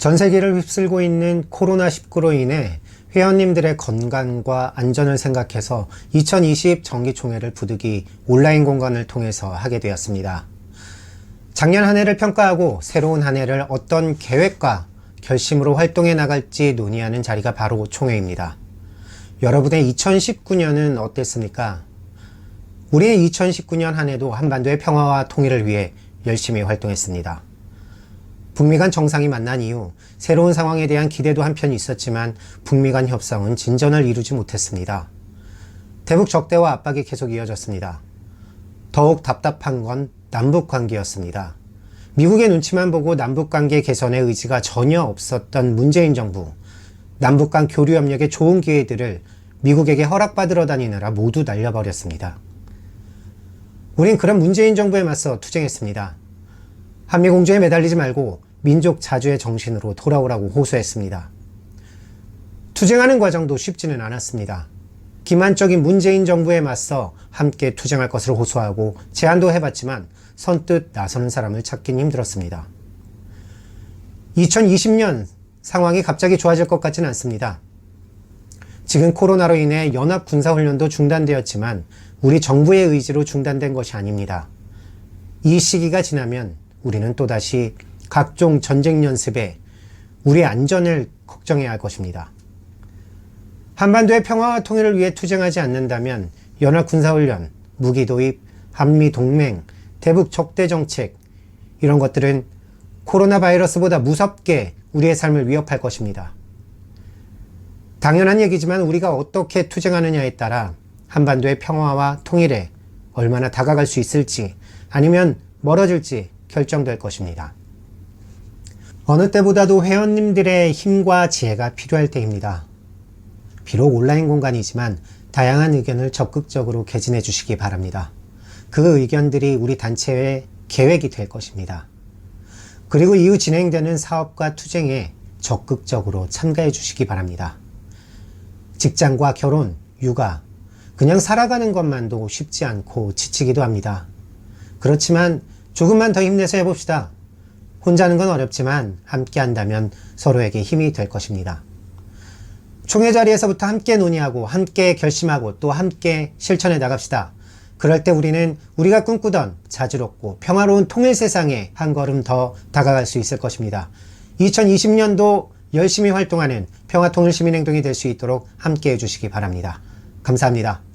전 세계를 휩쓸고 있는 코로나19로 인해 회원님들의 건강과 안전을 생각해서 2020 정기총회를 부득이 온라인 공간을 통해서 하게 되었습니다. 작년 한 해를 평가하고 새로운 한 해를 어떤 계획과 결심으로 활동해 나갈지 논의하는 자리가 바로 총회입니다. 여러분의 2019년은 어땠습니까? 우리는 2019년 한 해도 한반도의 평화와 통일을 위해 열심히 활동했습니다. 북미 간 정상이 만난 이후 새로운 상황에 대한 기대도 한편 있었지만 북미 간 협상은 진전을 이루지 못했습니다. 대북 적대와 압박이 계속 이어졌습니다. 더욱 답답한 건 남북 관계였습니다. 미국의 눈치만 보고 남북 관계 개선의 의지가 전혀 없었던 문재인 정부, 남북 간 교류 협력의 좋은 기회들을 미국에게 허락받으러 다니느라 모두 날려버렸습니다. 우린 그런 문재인 정부에 맞서 투쟁했습니다. 한미공주에 매달리지 말고 민족 자주의 정신으로 돌아오라고 호소했습니다. 투쟁하는 과정도 쉽지는 않았습니다. 기만적인 문재인 정부에 맞서 함께 투쟁할 것을 호소하고 제안도 해봤지만 선뜻 나서는 사람을 찾긴 힘들었습니다. 2020년 상황이 갑자기 좋아질 것 같지는 않습니다. 지금 코로나로 인해 연합 군사훈련도 중단되었지만 우리 정부의 의지로 중단된 것이 아닙니다. 이 시기가 지나면 우리는 또다시 각종 전쟁 연습에 우리의 안전을 걱정해야 할 것입니다. 한반도의 평화와 통일을 위해 투쟁하지 않는다면 연합 군사훈련, 무기 도입, 한미 동맹, 대북 적대 정책 이런 것들은 코로나 바이러스보다 무섭게 우리의 삶을 위협할 것입니다. 당연한 얘기지만 우리가 어떻게 투쟁하느냐에 따라 한반도의 평화와 통일에 얼마나 다가갈 수 있을지 아니면 멀어질지 결정될 것입니다. 어느 때보다도 회원님들의 힘과 지혜가 필요할 때입니다. 비록 온라인 공간이지만 다양한 의견을 적극적으로 개진해 주시기 바랍니다. 그 의견들이 우리 단체의 계획이 될 것입니다. 그리고 이후 진행되는 사업과 투쟁에 적극적으로 참가해 주시기 바랍니다. 직장과 결혼, 육아, 그냥 살아가는 것만도 쉽지 않고 지치기도 합니다. 그렇지만 조금만 더 힘내서 해봅시다. 혼자 하는 건 어렵지만 함께 한다면 서로에게 힘이 될 것입니다. 총회 자리에서부터 함께 논의하고 함께 결심하고 또 함께 실천해 나갑시다. 그럴 때 우리는 우리가 꿈꾸던 자주롭고 평화로운 통일 세상에 한 걸음 더 다가갈 수 있을 것입니다. 2020년도 열심히 활동하는 평화통일시민행동이 될 수 있도록 함께 해주시기 바랍니다. 감사합니다.